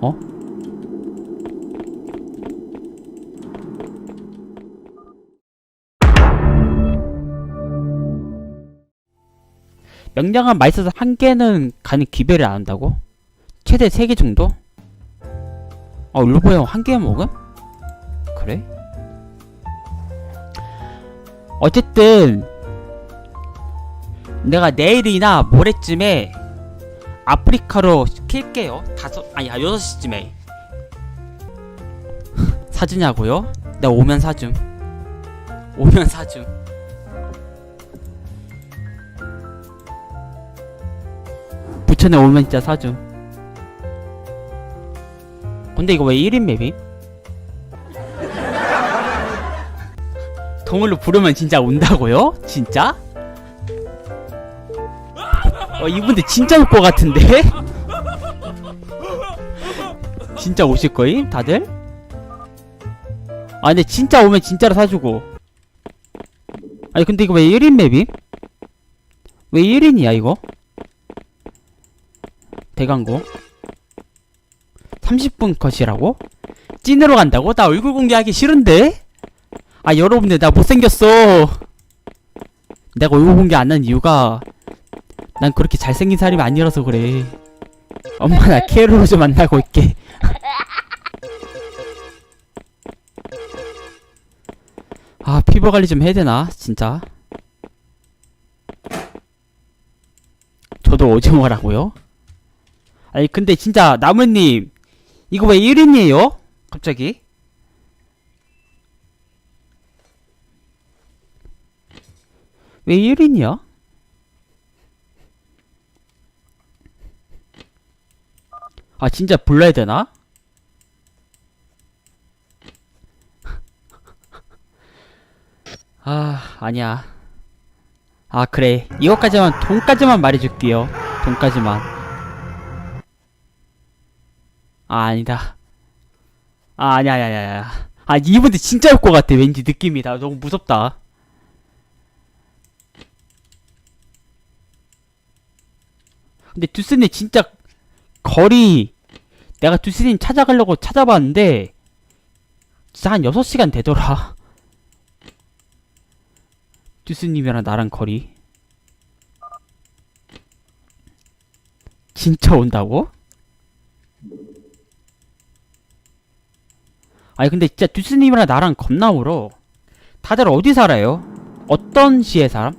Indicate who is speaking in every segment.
Speaker 1: 어? 명량한 맛있어서 한 개는 가는 기별을 안 한다고? 최대 세개 정도? 어, 루보 형 한 개 먹음? 그래? 어쨌든 내가 내일이나 모레쯤에 아프리카로 킬게요. 다섯 아니 아 여섯 시쯤에 사주냐고요? 내가 오면 사줌. 오면 사줌. 부천에 오면 진짜 사줌. 근데 이거 왜 1인 맵임? 동물로 부르면 진짜 온다고요? 진짜? 어 이분들 진짜 올 것 같은데? 진짜 오실 거임? 다들? 아 근데 진짜 오면 진짜로 사주고 아니 근데 이거 왜 1인 맵임? 왜 1인이야 이거? 대강고 30분 컷이라고? 찐으로 간다고? 나 얼굴 공개하기 싫은데? 아 여러분들 나 못생겼어 내가 얼굴 공개 안 한 이유가 난 그렇게 잘생긴 사람이 아니라서 그래 엄마 나 케로로 좀 만나고 있게 아 피부 관리 좀 해야 되나 진짜 저도 오징어라고요? 아니 근데 진짜 나무님 이거 왜 1인이에요? 갑자기? 왜 1인이야? 아 진짜 불러야 되나? 아 아니야. 아 그래. 이것까지만 돈까지만 말해줄게요. 돈까지만. 아 아니다. 아 아니야 아니야 아니야 아 이분들 진짜 올것 같아. 왠지 느낌이 다 너무 무섭다. 근데 두스님 진짜 거리 내가 두스님 찾아가려고 찾아봤는데 진짜 한 6시간 되더라 두스님이랑 나랑 거리 진짜 온다고? 아니 근데 진짜 두스님이랑 나랑 겁나 멀어 다들 어디 살아요? 어떤 시에 살아?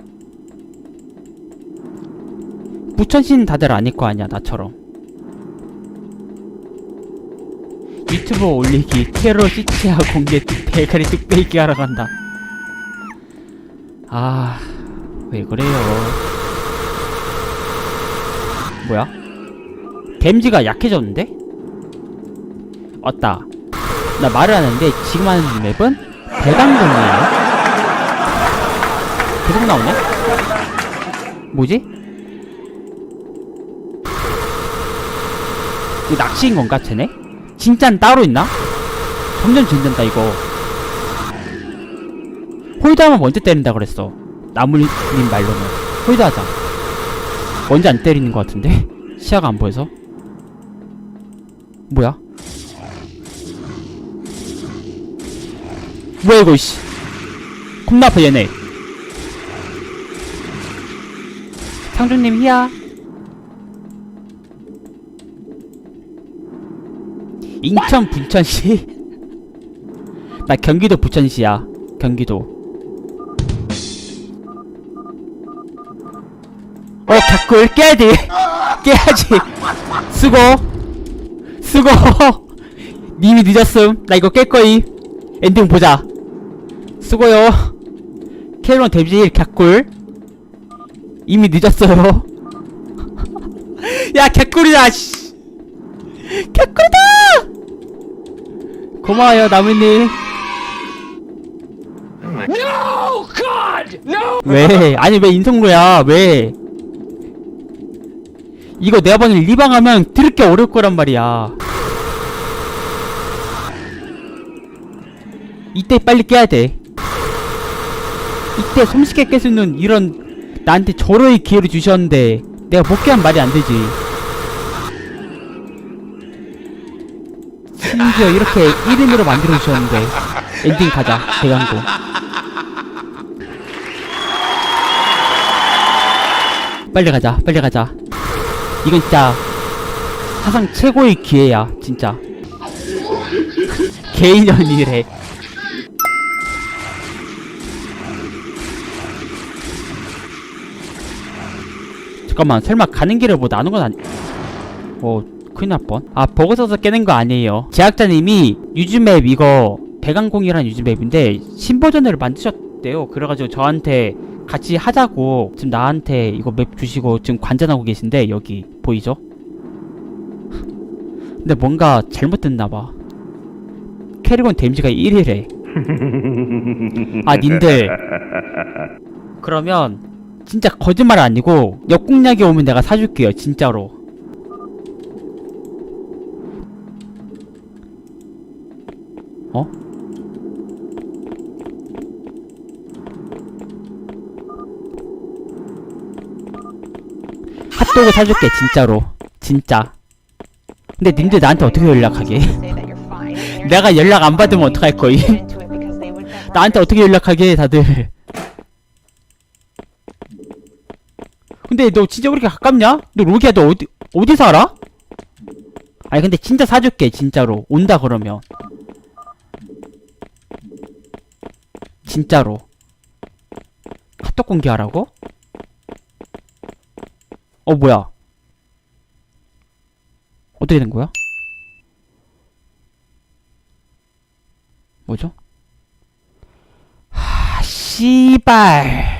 Speaker 1: 부천시는 다들 아닐 거 아니야 나처럼 유튜브 올리기 캐롤 시체와 공개 대가리 뚝배기 하러 간다 아 왜 그래요 뭐야 댐지가 약해졌는데? 왔다 나 말을 하는데 지금 하는 맵은 대강동이에요 계속 나오네? 뭐지? 이거 낚시인 건가 쟤네? 진짜는 따로 있나? 점점 진전다 이거. 홀드하면 먼저 때린다 그랬어. 나물님 말로는. 홀드하자. 먼저 안 때리는 것 같은데? 시야가 안 보여서? 뭐야? 뭐야 이거 씨. 겁나 아파 얘네. 상주님 희야 인천 부천시? 나 경기도 부천시야. 경기도. 어 개꿀 깨야지 깨야지. 수고. 수고. 님이 늦었음. 나 이거 깰 거임. 엔딩 보자. 수고요. 캐론 데뷔 개꿀. 이미 늦었어요. 야 개꿀이다 씨. 개꿀이다 고마워요 나무님.
Speaker 2: No, God, no!
Speaker 1: 왜? 아니 왜 인성로야? 왜? 이거 내가 보는 리방하면 들을 게 어려울 거란 말이야. 이때 빨리 깨야 돼. 이때 손쉽게 깰 수 있는 이런 나한테 절호의 기회를 주셨는데 내가 못 깨면 말이 안 되지 심지어 이렇게 1인으로 만들어주셨는데 엔딩 가자 대강공 빨리 가자 빨리 가자. 이건 진짜 사상 최고의 기회야 진짜. 개인연일해 잠깐만 설마 가는 길을 뭐 나눈 건 아니 어 날 뻔. 아 버그 써서 깨는 거 아니에요. 제작자님이 유즈맵 이거 대강공이라는 유즈맵인데 신버전을 만드셨대요. 그래가지고 저한테 같이 하자고 지금 나한테 이거 맵 주시고 지금 관전하고 계신데 여기 보이죠? 근데 뭔가 잘못됐나봐. 캐리건 데미지가 1이래 아 님들. 그러면 진짜 거짓말 아니고 역공략이 오면 내가 사줄게요 진짜로 어? 핫도그 사줄게 진짜로. 진짜. 근데 님들 나한테 어떻게 연락하게? 내가 연락 안 받으면 어떡할 거임? 나한테 어떻게 연락하게 다들? 근데 너 진짜 우리가 가깝냐? 너 로기야 너 어디 어디 살아? 아니 근데 진짜 사줄게 진짜로. 온다 그러면. 진짜로. 카톡 공개하라고? 어 뭐야 어떻게 된 거야? 뭐죠? 하 씨발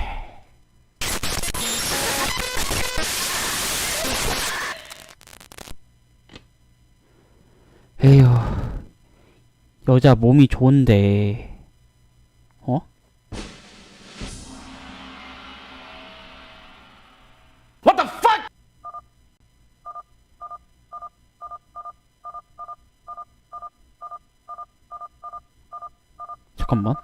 Speaker 1: 에휴 여자 몸이 좋은데
Speaker 3: komma.